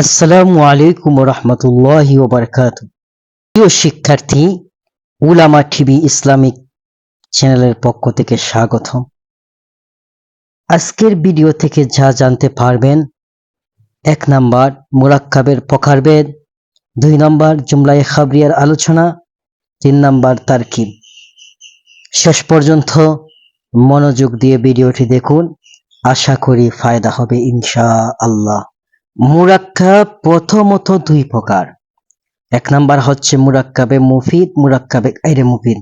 আসসালামু আলাইকুম রহমতুল্লাহি ওবরকাত। প্রিয় শিক্ষার্থী, উলামা টিভি ইসলামিক চ্যানেলের পক্ষ থেকে স্বাগত আজকের ভিডিও থেকে যা জানতে পারবেন, এক নাম্বার, মুরাক্কাবের প্রকারভেদ, দুই নাম্বার, জুমলায় খাবরিয়ার আলোচনা, তিন নাম্বার, তারকিব। শেষ পর্যন্ত মনোযোগ দিয়ে ভিডিওটি দেখুন, আশা করি ফায়দা হবে ইনশা আল্লাহ মুরাক্কাব প্রথমত দুই প্রকার। এক নাম্বার হচ্ছে মুরাক্কাবে মুফিদ, মুরাক্কাবে গাইরে মুফিদ।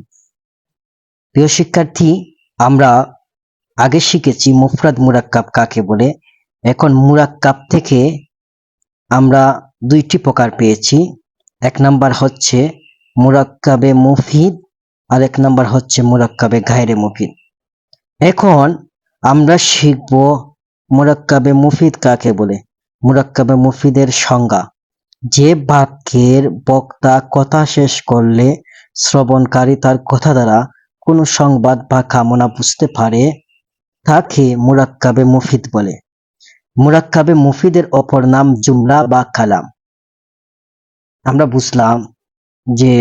প্রিয় শিক্ষার্থী, আমরা আগে শিখেছি মুফরাদ মুরাক্কাব কাকে বলে। এখন মুরাক্কাব থেকে আমরা দুইটি প্রকার পেয়েছি। এক নাম্বার হচ্ছে মুরাক্কাবে মুফিদ আর এক নাম্বার হচ্ছে মুরাক্কাবে গায়রে মুফিদ। এখন আমরা শিখব মুরাক্কাবে মুফিদ কাকে বলে। মুরাক্কাবে মুফিদের সংজ্ঞা। যে বাক্যের বক্তা কথা শেষ করলে শ্রবণকারী তার কথা দ্বারা কোনো সংবাদ বা কামনা বুঝতে পারে, তাকে মুরাক্কাবে মুফিদ বলে। মুরাক্কাবে মুফিদের অপর নাম জুমলা বা কালাম। আমরা বুঝলাম যে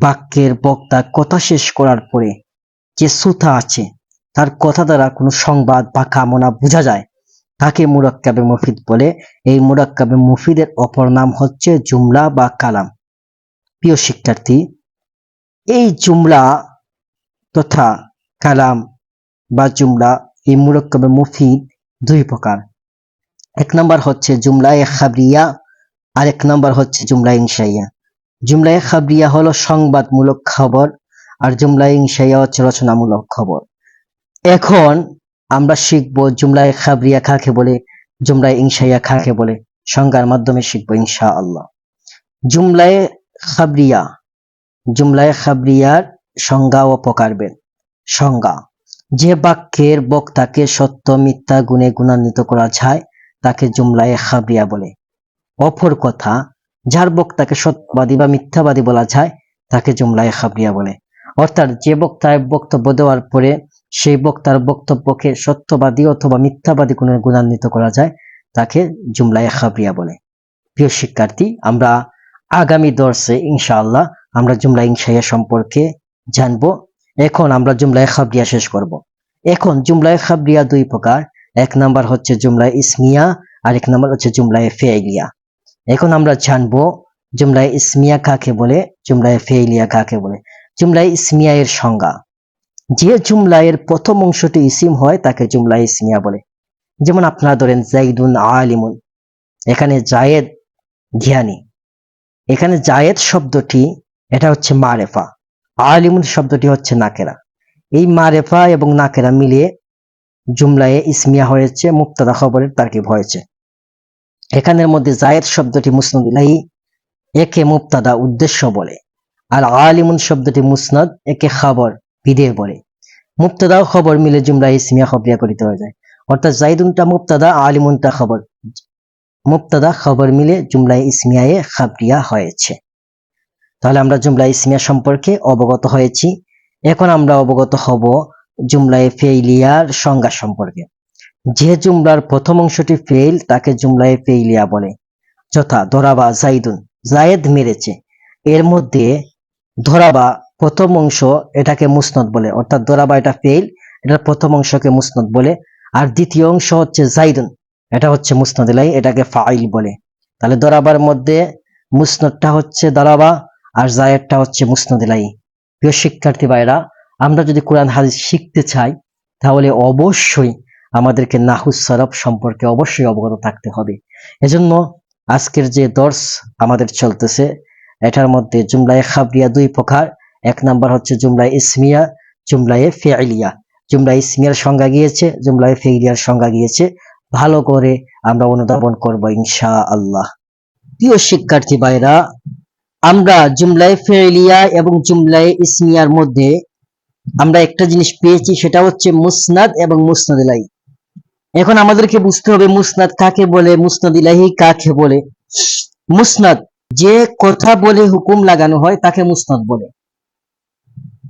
বাক্যের বক্তা কথা শেষ করার পরে যে সুতা আছে, তার কথা দ্বারা কোনো সংবাদ বা কামনা বোঝা যায়। তাকে মুরাক্কাবে মুফিদ বলে। এই মুরাক্কাবে মুফিদের অপর নাম হচ্ছে জুমলা বা কালাম। প্রিয় শিক্ষার্থী, এই জুমলা তথা কালাম বা জুমলা, এই মুরাক্কাবে মুফিদ দুই প্রকার। এক নম্বর হচ্ছে জুমলায় খাবরিয়া আর এক নম্বর হচ্ছে জুমলা ইনসাইয়া জুমলায় খাবরিয়া হলো সংবাদমূলক খবর আর জুমলা ইনসাইয়া হচ্ছে রচনামূলক খবর। এখন আমরা শিখব জুমলায় খাবরিয়া কাকে বলে, জুমলায় ইনসাইয়া কাকে বলে, সংজ্ঞার মাধ্যমে শিখব ইনশা আল্লাহ জুমলায় খাবরিয়া, জুমলায় খাবরিয়ার সংজ্ঞা ও প্রকারভেদ। সংজ্ঞা, যে বাক্যের বক্তাকে সত্য, মিথ্যা, গুণে গুণান্বিত করা যায়, তাকে জুমলায় খাবরিয়া বলে। অপর কথা, যার বক্তাকে সত্যবাদী বা মিথ্যাবাদী বলা যায়, তাকে জুমলায় খাবরিয়া বলে। অর্থাৎ যে বক্তায় বক্তব্য দেওয়ার পরে সেই বক্তার বক্তব্যকে সত্যবাদী অথবা মিথ্যাবাদী কোনো গুণান্বিত করা যায়, তাকে জুমলায় খাবরিয়া বলে। প্রিয় শিক্ষার্থী, আমরা আগামী দর্শে ইনশাআল্লাহ আমরা জুমলা ইনশাইয়া সম্পর্কে জানব। এখন আমরা জুমলায় খাবরিয়া শেষ করব। এখন জুমলায় খাবরিয়া দুই প্রকার। এক নাম্বার হচ্ছে জুমলায় ইসমিয়া আর এক নাম্বার হচ্ছে জুমলায় ফেইলিয়া। এখন আমরা জানব জুমলায় ইসমিয়া কাকে বলে, জুমলায় ফেইলিয়া কাকে বলে। জুমলায় ইসমিয়া এর সংজ্ঞা। যে জুমলায়ের প্রথম অংশটি ইসিম হয়, তাকে জুমলা ইসমিয়া বলে। যেমন আপনারা ধরেন জাইদুন আলিমুন। এখানে জায়েদ জ্ঞানী এখানে জায়েদ শব্দটি, এটা হচ্ছে মারেফা। আলিমুন শব্দটি হচ্ছে নাকেরা। এই মারেফা এবং নাকেরা মিলিয়ে জুমলায় ইসমিয়া হয়েছে, মুক্তাদা খবরের তারকিব হয়েছে। এখানের মধ্যে জায়েদ শব্দটি মুসনদ ইলাহি একে মুক্তাদা উদ্দেশ্য বলে। আর আলিমুন শব্দটি মুসনদ, একে খাবর। বিদে বলে মুক্তাদা খবর মিলে জুমলা ইসমিয়া খবরিয়া করিত হয়ে যায়। অর্থাৎ জাইদুনটা মুক্তাদা আলিমুনটা খবর, মুক্তাদা খবর মিলে জুমলা ইসমিয়ায় খাবরিয়া হয়েছে। তাহলে আমরা জুমলা ইসমিয়া সম্পর্কে অবগত হয়েছি। এখন আমরা অবগত হব জুমলায় ফেইলিয়ার সংজ্ঞা সম্পর্কে। যে জুমলার প্রথম অংশটি ফেইল, তাকে জুমলায় ফেইলিয়া বলে। যথা ধরাবা জাইদুন। জায়েদ মেরেছে। এর মধ্যে ধরাবা প্রথম অংশ এটাকে মুসনদ বলে, অর্থাৎ দোরাবা এটা ফেইল, এটার প্রথম অংশকে মুসনদ বলে। আর দ্বিতীয় অংশ হচ্ছে জাইদুন, এটা হচ্ছে মুসনদ ইলাই এটাকে ফাইল বলে। তাহলে দরাবার মধ্যে মুসনদটা হচ্ছে দরাবা আর জায়েদটা হচ্ছে মুসনদ ইলাই প্রিয় শিক্ষার্থী ভাইরা আমরা যদি কোরআন হাদিস শিখতে চাই, তাহলে অবশ্যই আমাদেরকে নাহুস সরফ সম্পর্কে অবশ্যই অবগত থাকতে হবে। এজন্য আজকের যে দর্শ আমাদের চলতেছে, এটার মধ্যে জুমলায় খাবরিয়া দুই প্রকার এক নাম্বার হচ্ছে জুমলায় ইসমিয়া, জুমলায় ফেইলিয়া। জুমলা ইসমিয়ার সংজ্ঞা গিয়েছে, জুমলায় ফেইলিয়ার সংজ্ঞা গিয়েছে। ভালো করে আমরা অনুধাবন করব ইনশা আল্লাহ প্রিয় শিক্ষার্থী ভাইরা, আমরা জুমলায় ফেইলিয়া এবং জুমলায় ইসমিয়ার মধ্যে আমরা একটা জিনিস পেয়েছি, সেটা হচ্ছে মুসনাদ এবং মুসনাদ ইলাহি। এখন আমাদেরকে বুঝতে হবে মুসনাদ কাকে বলে, মুসনাদ ইলাহি কাকে বলে। মুসনাদ যে কথা বলে হুকুম লাগানো হয়, তাকে মুসনাদ বলে।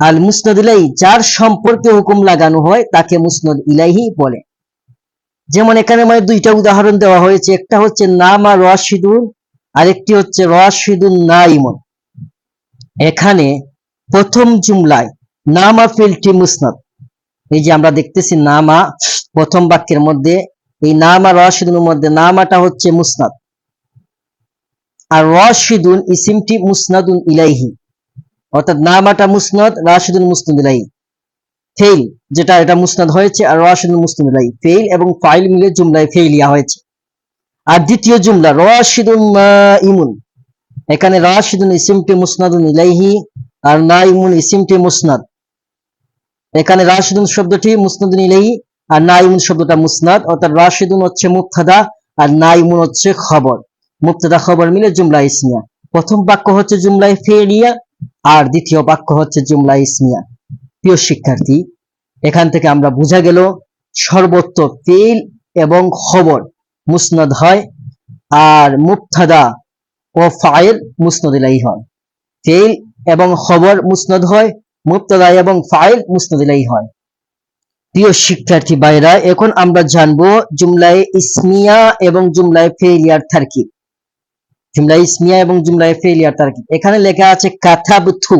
আল মুসনদ ইলাহি যার সম্পর্কে হুকুম লাগানো হয়, তাকে মুসনদ ইলাহি বলে। যেমন এখানে মানে দুইটা উদাহরণ দেওয়া হয়েছে, একটা হচ্ছে নামা রশিদুন, আরেকটি হচ্ছে রশিদুন নাইমুন। এখানে প্রথম জুমলায় নামা ফিলটি মুসনাদ। এই যে আমরা দেখতেছি নামা, প্রথম বাক্যের মধ্যে, এই নামা রশিদুনের মধ্যে নামাটা হচ্ছে মুসনাদ। আর রশিদুন, ইসিমটি মুসনাদুন ইলাইহি। অর্থাৎ নামাটা মুসনাদ রাশিদুন মুসনাদ ফেইল, যেটা এটা মুসনাদ হয়েছে আর রাশিদুন মুসনাদ ইলাইহি। ফেইল এবং ফাইল মিলে জুমলায় ফেইলিয়া হয়েছে। আর দ্বিতীয় জুমলা রাশিদুন ইমুন এখানে রাশিদুন ইসিমটি মুসনাদুন ইলাইহি আর নাইমুন ইসিমটি মুসনাদ। এখানে রাশিদুন শব্দটি মুসনাদুন ইলাইহি আর নাইমুন শব্দটা মুসনাদ। অর্থাৎ রাশিদুন হচ্ছে মুক্তাদা আর নাইমুন হচ্ছে খবর। মুক্তাদা খবর মিলে জুমলা ইসমিয়া। প্রথম বাক্য হচ্ছে জুমলাই ফেলিয়া আর দ্বিতীয় বাক্য হচ্ছে জুমলা ইসমিয়া। প্রিয় শিক্ষার্থী, এখান থেকে আমরা বোঝা গেল সর্বত্র ফেল এবং খবর মুসনাদ হয় আর মুক্তাদা ও ফাইল মুসনদ ইলাই হয়। ফেল এবং খবর মুসনদ হয় মুক্তাদা এবং ফাইল মুসনদ ইলাই হয়। প্রিয় শিক্ষার্থী ভাইরা, এখন আমরা জানব জুমলায় ইসমিয়া এবং জুমলায় ফেলিয়ার থারকিব। জুমলা ইসমিয়া এবং জুমলায় ফেলিয়ার তারকিব এখানে লেখা আছে কাথাবতু।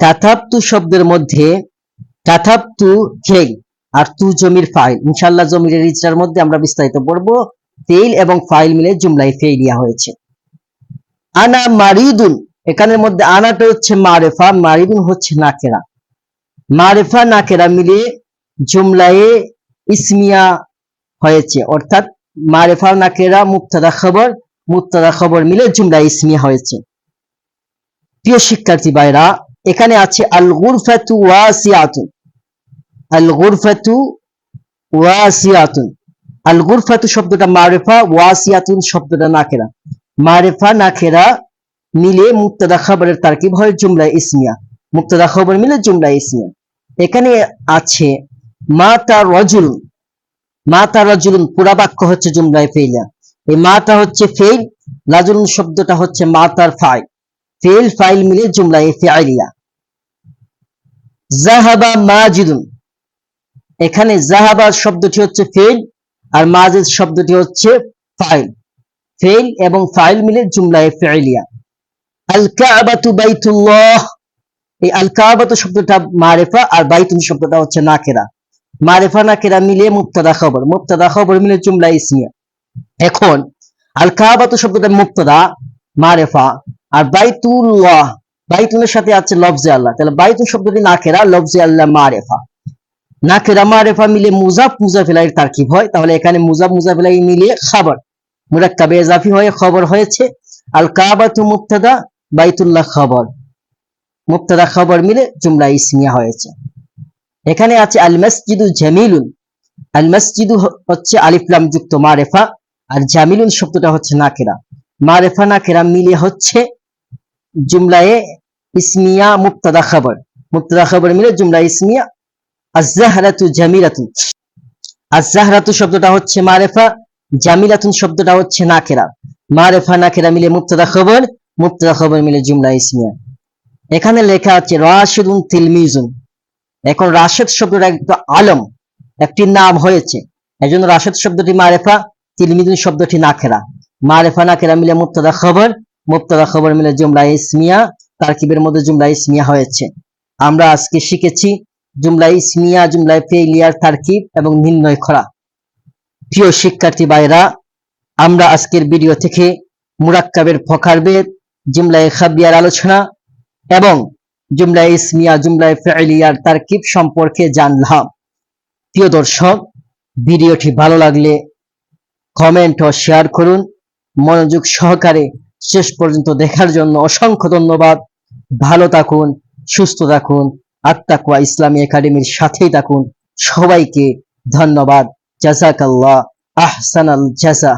কাথাবতু শব্দের মধ্যে কাথাবতু ফেল আর তু জমির ফাইল। ইনশাআল্লাহ জমির রিচার মধ্যে আমরা বিস্তারিত পড়ব। ফেল এবং ফাইল মিলে জুমলায় ফেলিয়া হয়েছে। আনা মারিদুন। এখানের মধ্যে আনাটা হচ্ছে মারেফা, মারিদুন হচ্ছে নাকেরা। মারেফা, নাকেরা মিলে জুমলায়ে ইসমিয়া হয়েছে। অর্থাৎ মারেফা, নাকেরা মুক্তাদা খবর মুক্তাদা খবর মিলে জুমলা ইসমিয়া হয়েছে। প্রিয় শিক্ষার্থী ভাইরা, এখানে আছে আল গুরফাতু ওয়াসিয়াতুন। আল গুরফাতু ওয়াসিয়াতুন। আল গুরফাতু শব্দটা মারেফা, ওয়াসিয়াতুন শব্দটা নাকেরা। মারেফা, নাকেরা মিলে মুক্তাদা খবরের তারকিব হয় জুমলা ইসমিয়া। মুক্তাদা খবর মিলে জুমলা ইসমিয়া। এখানে আছে মাতা রজুল মাতা রজুলুন, পুরা বাক্য হচ্ছে জুমলায় ফেইলা। এই মাতা হচ্ছে ফেইল লাজুলুন শব্দটা হচ্ছে মাতার ফাইল। ফেইল, ফাইল মিলে জুমলায় ফেআলিয়া জাহাবা মাজিদুন। এখানে জাহাবা শব্দটি হচ্ছে ফেইল আর মাজিদ শব্দটি হচ্ছে ফাইল। ফেইল এবং ফাইল মিলে জুমলায় ফেআলিয়া আল কাবাতু বাইতুল্লাহ। এই আল কাবাতু শব্দটা মারেফা আর বাইতুন শব্দটা হচ্ছে নাকেরা। মারেফা, নাকেরা মিলে মুক্তাদা খবর। মুক্তাদা খবর মিলে জুমলা ইসমিয়া এখন আল কাবাতু শব্দটা মুক্তাদা, মারেফা আর বাইতুল্লাহ বাইতুলের সাথে আছে লফজে আল্লাহ। তাহলে বাইতুল শব্দটি নাকেরা, লফজে আল্লাহ মারেফা। নাকেরা, মারেফা মিলে মুজাফ মুজাফিলাই তারকিব হয়। তাহলে এখানে মুজাফ, মুজাফিলাই মিলে খাবার। মুরাক্কাবে এজাফি হয়ে, খবর হয়েছে আল কাবাতু মুক্তাদা, বাইতুল্লাহ খবর। মুক্তাদা খবর মিলে জুমলা ইসমিয়া হয়েছে। এখানে আছে আল মসজিদু জামিলুন। আল মসজিদু হচ্ছে আলিফলাম যুক্ত মারেফা। আর জামিলুন শব্দটা হচ্ছে নাকেরা। মারেফা নাকেরা মিলে হচ্ছে জুমলায়ে ইসমিয়া মুক্তাদা খবর। মুক্তাদা খবর মিলে জুমলা ইসমিয়া আজাহরাতু জামিলাতুন। আজাহরাতু শব্দটা হচ্ছে মারেফা, জামিলাতুন শব্দটা হচ্ছে নাকেরা। মারেফা নাকেরা মিলে মুক্তাদা খবর মুক্তাদা খবর মিলে জুমলা ইসমিয়া। এখানে লেখা আছে রাশিদুন তিলমিজুন। এখন রাশেদ শব্দটা একটু আলম, একটি নাম হয়েছে। এই জন্য রাশেদ শব্দটি মারেফা তিলমিদুন শব্দটি নাখেরা মারেফা নাখেরা মিলে মুক্তাদা খবর মুক্তাদা খবর মিলে জুমলা ইসমিয়া, তারকিবের মধ্যে জুমলা ইসমিয়া হয়েছে। আমরা আজকে শিখেছি জুমলা ইসমিয়া, জুমলা ফেইলিয়ার তারকিব এবং নির্ণয় করা। প্রিয় শিক্ষার্থী ভাইরা আমরা আজকের ভিডিও থেকে মুরাক্কাবের ফখারবেদ জুমলায় খাবিয়ার আলোচনা এবং জুমলায় ইসমিয়া জুমলায় ফেলিয়ার তারকিব সম্পর্কে জানলাম। প্রিয় দর্শক, ভিডিওটি ভালো লাগলে কমেন্ট ও শেয়ার করুন। মনোযোগ সহকারে শেষ পর্যন্ত দেখার জন্য অসংখ্য ধন্যবাদ। ভালো থাকুন, সুস্থ থাকুন, আত্মাকুয়া ইসলামী একাডেমির সাথেই থাকুন। সবাইকে ধন্যবাদ। জাজাকাল্লাহ। আহসানাল জাজা।